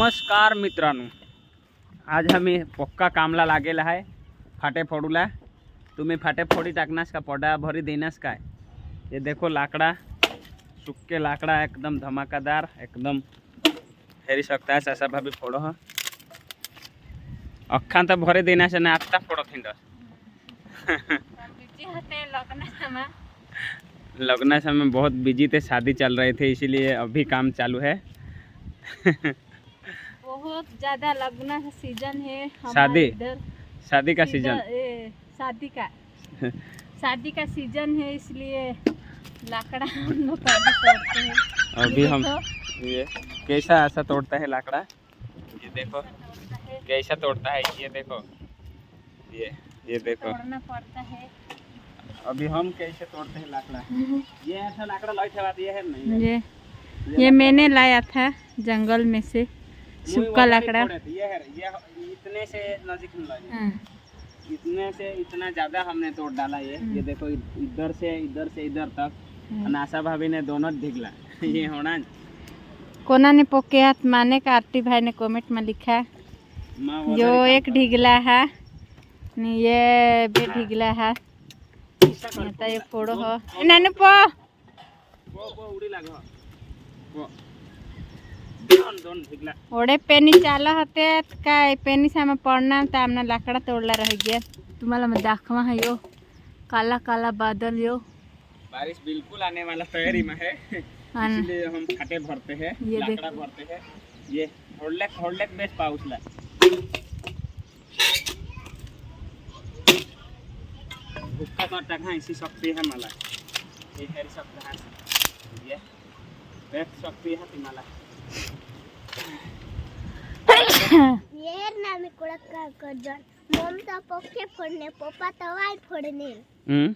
नमस्कार मित्रांनो। आज आम्ही पक्का कामला लागेला आहे फाटे फोडूला। तुम्ही फाटे फोडी टाकनास का पडा भरी देनास काय? ये देखो लाकड़ा सुक्के लाकड़ा एकदम धमाकादार एकदम हेरी सकता है ऐसा भाभी फोड़ो ह। अख्खा तो भरे देना से ना आता फोड़ो थिंड लगना समय। बहुत बिज़ी थे शादी चल रहे थे इसीलिए अभी काम चालू है। बहुत ज़्यादा लगना सीज़न है शादी? शादी का सीज़न? शादी का। शादी का सीज़न है इसलिए लाकड़ा हम लोग तोड़ते हैं। अभी हम ये कैसा ऐसा तोड़ता है लाकड़ा? ये देखो। कैसा तोड़ता है ये देखो। ये ये देखो। तोड़ना पड़ता है। अभी हम कैसे तोड़ते हैं लाकड़ा? ये ऐसा लाकड़ा लॉय दिया है नहीं ये ये मैंने लाया था जंगल में से। सूखा लकड़ा। ये ये इतने से लाए। हाँ, इतने से इतना ज़्यादा हमने तोड़ डाला ये। हम्म। ये देखो इधर से इधर से इधर तक। हाँ। अनासा भाभी ने दोनों ढिगला ये होना कोना ने पोके हाथ माने का आरती भाई ने कमेंट में लिखा है। जो एक ढिगला है ये भी ढिगला है। ये फोड़ो। हो। नानू पो। वो वो उड़ी लागो। वो ओढे पेनी चाला होते काय पेनी सामे पडणार तर आमना लाकडा तोडला रह गया। तुम्हाला मैं दाखवा है यो। काला काला बादल यो। बारिश बिल्कुल आने वाला तैयारी में है। इसलिए हम खाटे भरते हैं ये लाकड़ा भरते हैं। ये होडलेक होडलेक बेस पाऊसला भुक्का तो टाका ऐसी शक्ती है मला। ये हेरी शक्ती है। ये बेस शक्ती है ती मला येर ना मी कुडक काय करजन ममता पोके फोडणे पप्पा तवाय फोडणे हम्म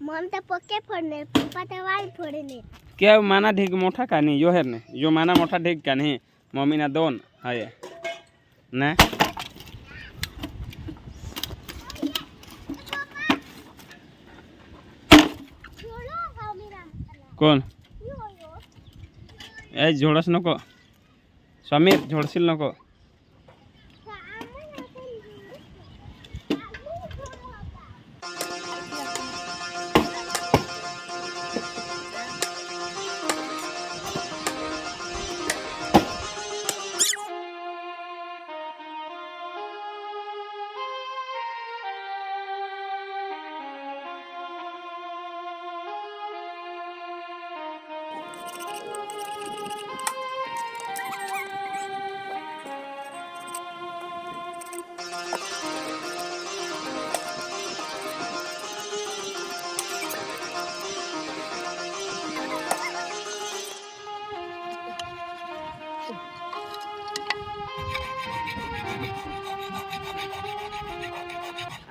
ममता पोके फोडणे पप्पा तवाय फोडणे क्या माना का नहीं यो है ने यो माना का नहीं मम्मी ना दोन है ये ना यो ए झोडस नको। समीर झोडशील नको।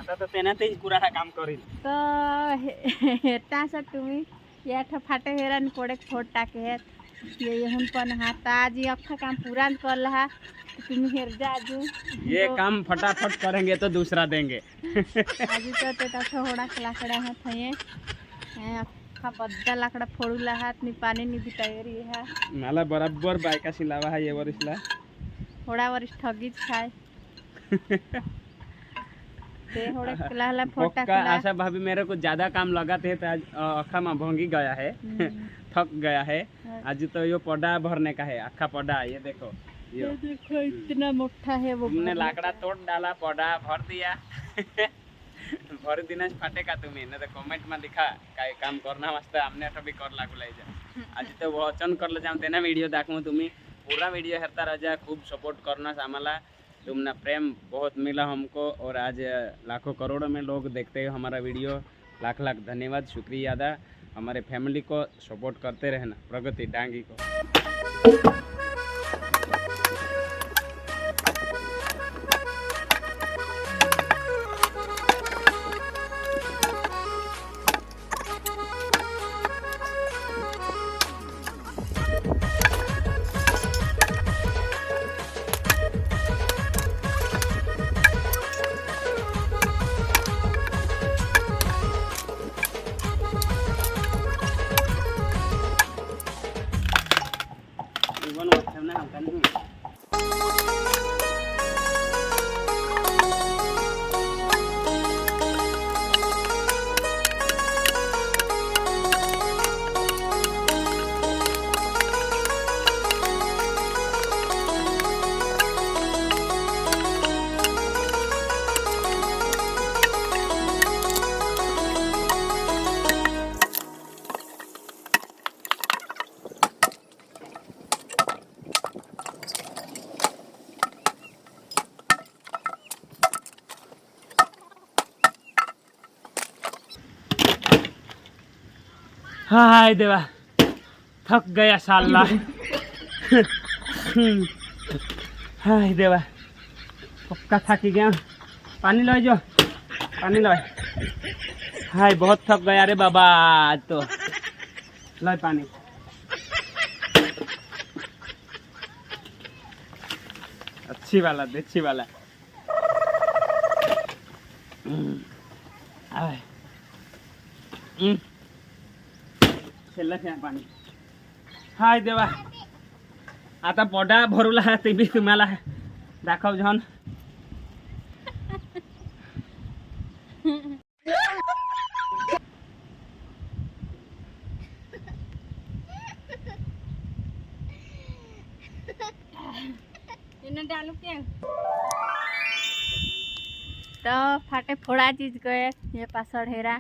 आता तर त्यानं तेच कुराडा काम करील तर हे- हेटासा तुम्ही या फाटे हेरान फोड टाके ये पण हा अख्खा काम पुराण करला हा तुम्ही हेरजा आजू ये काम फटाफट करेंगे तो दूसरा देंगे आजू तर ते तसं होडाक लाकडा हे हे अख्खा बद्दा लाकडा पाणी तयारी हा मला बराबर बायकाशी लावा हा ये वरिसला होडावरीच ठगीच खाय आशा भाभी मेरे को ज़्यादा काम लगाते हैं तो आज अखा में भोंगी गया है हम्म. थक गया है। हाँ. आज तो यो पौधा भरने का है अखा पौधा ये देखो ये देखो इतना मोटा है वो तुमने लाकड़ा तोड़ डाला पौधा भर दिया। भर दिना फाटेगा तुम्हें नहीं तो कमेंट में लिखा काय काम करना वास्ते हमने तो भी कर लागू लाई जा। आज तो वचन कर जाऊन तेना व्हिडिओ दाखवू तुम्ही। पूरा व्हिडिओ हेरता राजा खूब सपोर्ट करना आम्हाला तुमना प्रेम बहुत मिला हमको और आज लाखों करोड़ों में लोग देखते हैं हमारा वीडियो। लाख लाख धन्यवाद, शुक्रिया अदा। हमारे फैमिली को सपोर्ट करते रहना, प्रगति डांगी को। हाय देवा थक गया साला हाय देवा पक्का थकी गया पानी लो जो पानी लो हाय बहुत थक गया रे बाबा तो लो पानी अच्छी वाला अच्छी वाला. हम्म. हाय देवा. आता पोटा भरूला ते बी तुम्हाला. दाखव क्या? तो फाटे फोड़ा चीज़ गए ये पासड़ हेरा।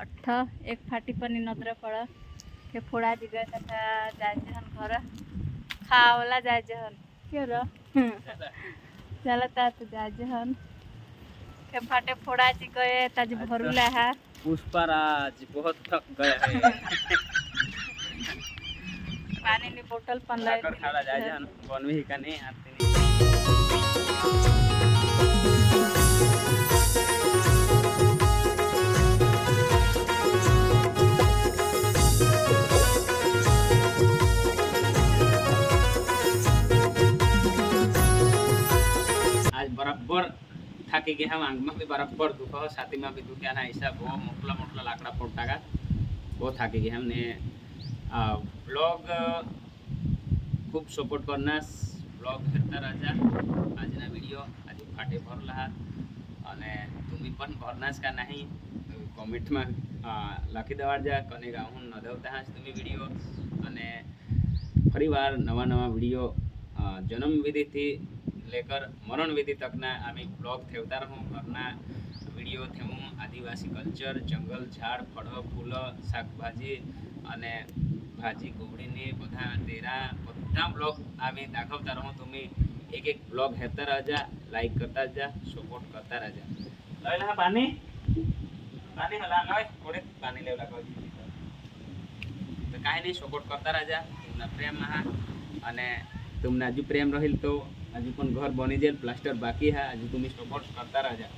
अठ एक फाटी पनि नत्र पड़। के फोड़ा चीज़ गए तथा जाए जहन घर। खावला जाए जहन। क्यों रो? चलता तो जाए जहन। के फाटे फोड़ा चीज़ गए ताज भरूला है। पुष्पराज बहुत थक गया है। पानी नी बोतल पंद्रह कर खाला जाए जहन। બરાબર થાકી ગયા હા, આંગમાં બી બરાબર દુખો છાતીમાં બી દુખ્યા ના હિસાબ બહુ મોટલા મોટલા લાકડા ફોડતા બહુ થાકી ગયા એમને બ્લોગ ખૂબ સપોર્ટ કરનાસ. બ્લોગ કરતા રાજા આજના વીડિયો આજે ફાટે ભરલા. અને તુમી પણ ભરનાસ કા નહીં? કોમેન્ટમાં લખી દેવાડજા. કને હું દેવતા હાસ તમે વીડિયો અને ફરીવાર નવા નવા વીડિયો જન્મવિધિથી લેકર મરણવિધિ તકના આમે બ્લોગ થેવતા રહું ઘરના વિડીયો થેવું આદિવાસી કલ્ચર જંગલ ઝાડ ફળો ફૂલો શાકભાજી અને ભાજી કોબડીની બધા તેરા બધા બ્લોગ આમે દાખવતા રહું તમે એક એક બ્લોગ હેતા રાજા લાઈક કરતા જા સપોર્ટ કરતા રાજા લઈ લા પાણી પાણી હલા લઈ થોડે પાણી લેવલા કહું તો કાંઈ નહીં સપોર્ટ કરતા રાજા तुमना प्रेम हा અને તમને હજુ પ્રેમ રહેલ તો હજુ પણ ઘર બની જાય પ્લાસ્ટર બાકી હા હજુ તમે સપોર્ટ કરતા રહેજા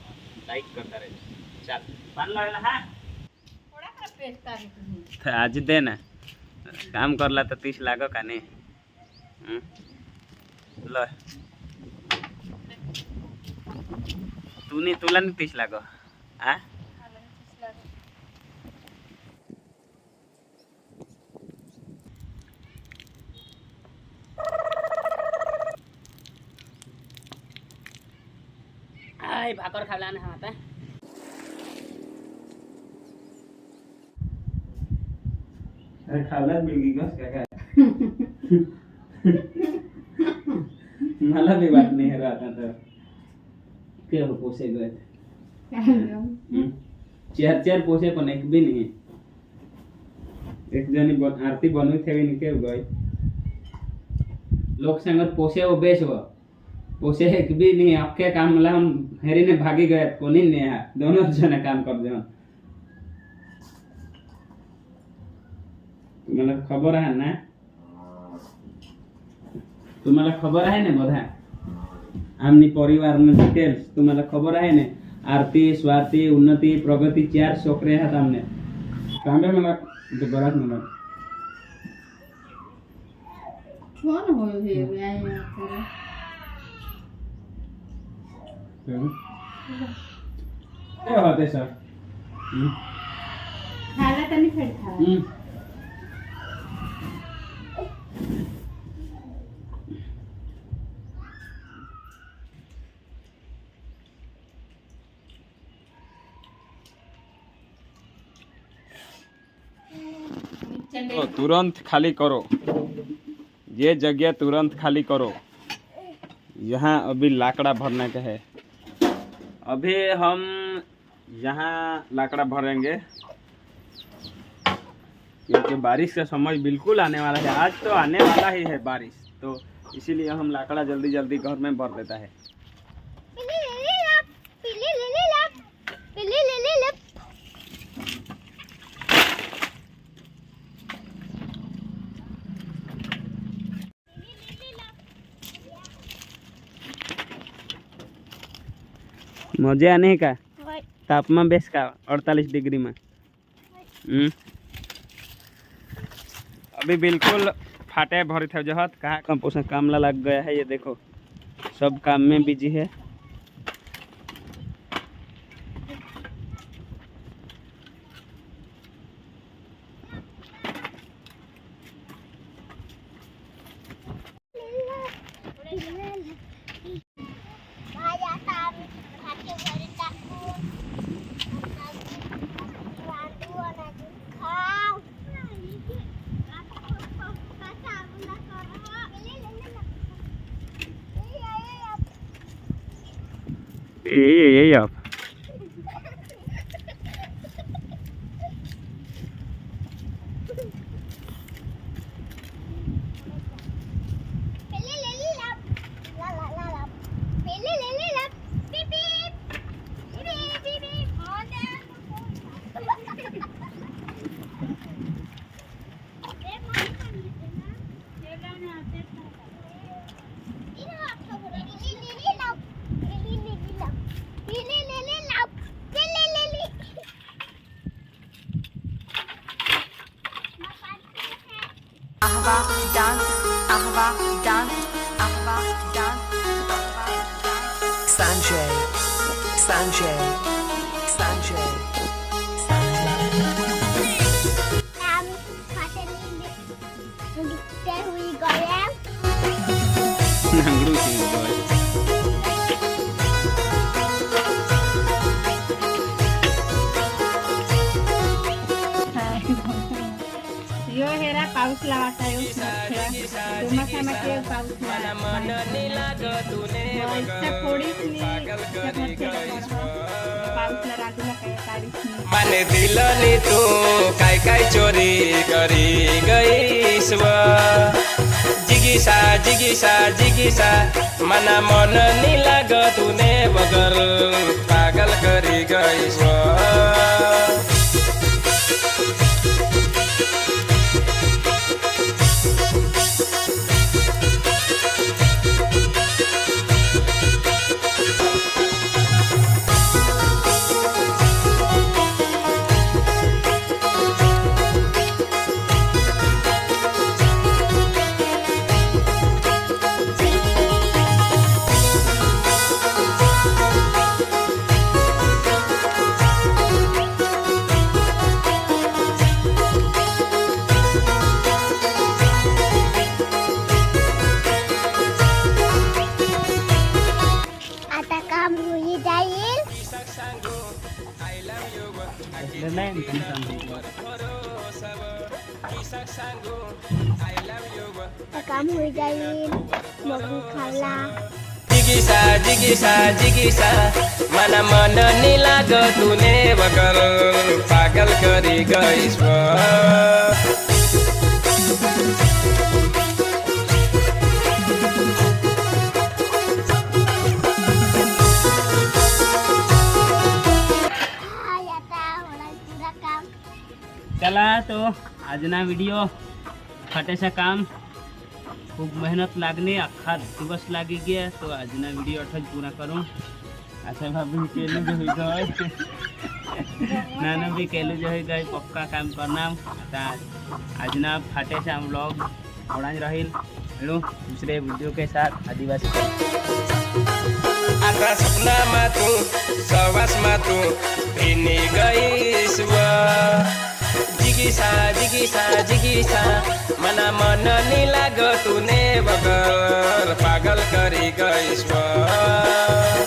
લાઈક કરતા રહેજો ચાલ પાન લાવેલા હા थोड़ा सा पेस्ट आ रही તો આજે દે ને કામ કરલા તો ત્રીસ લાગો કા નહીં હમ? भाकर खा अरे खाला बिल्गी क्या क्या भी बात नहीं है रहा था। क्या हो पोसे गए चेयर चेयर पोसे भी नहीं एक जनी आरती बनू थे भी नहीं के गए लोग संगत पोसे वो बेच हुआ उसे एक भी नहीं, आपके काम मतलब हम हेरी ने भागी गए कोनी ने है। दोनों जने काम कर दे। तुम्हारा खबर है ना? तुम्हारा खबर है ना बधा? आमनी परिवार में डिटेल्स, तुम्हारा खबर है ना? आरती स्वार्थी उन्नति, प्रगति, चार सक्रिय है सामने कामे मतलब तो गलत मतलब कौन हो ये मैं Seven. क्या बात है सर खाना तो नहीं फिर था तो तुरंत खाली करो। ये जगह तुरंत खाली करो। यहाँ अभी लाकड़ा भरने का है। अभी हम यहाँ लाकड़ा भरेंगे, क्योंकि बारिश का समय बिल्कुल आने वाला है। आज तो आने वाला ही है बारिश तो इसीलिए हम लाकड़ा जल्दी जल्दी घर में भर देता है। मज़े आने का? तापमान बेस का अड़तालीस डिग्री में। हम्म। अभी बिल्कुल फाटे भरी थे जहत कहाँ कंपोजिशन कामला लग गया है ये देखो। सब काम में बिज़ी है माझ्या आता आम्ही फाटे घरी टाकून Sanjay, Sanjay, Sanjay, Sanjay. Um, cotton in we go. पाऊस लावाचा यो तुम्हाला पाऊस फोडीच पाऊसला राजूला काय काढीच नाही माने दिलनी तू काय काय चोरी करी गईस व जिगिसा जिगिसा जिगिसा मना मन नहीं तुम समझो आता काम होई जाईल मग खाल्ला जिगिसा जिगिसा जिगिसा मना मन नि लाग तुने बगर पागल करी गईस चला तो आज ना व्हिडिओ फाटेचा काम। खूप मेहनत लागणे अख्खा दिवस लागी गया तो आज ना व्हिडिओ अठच पूरा करूँ। अच्छा भाभी केलू नाना भी केलू जो गए पक्का काम करना। आता आज ना फाटे से हम लोग ओढ़ाज रहिल। हेलो, दूसरे वीडियो के साथ आदिवासी जिगिसा जिगिसा जिगिसा मना मन नि लाग तुने बगर पागल करी गइस व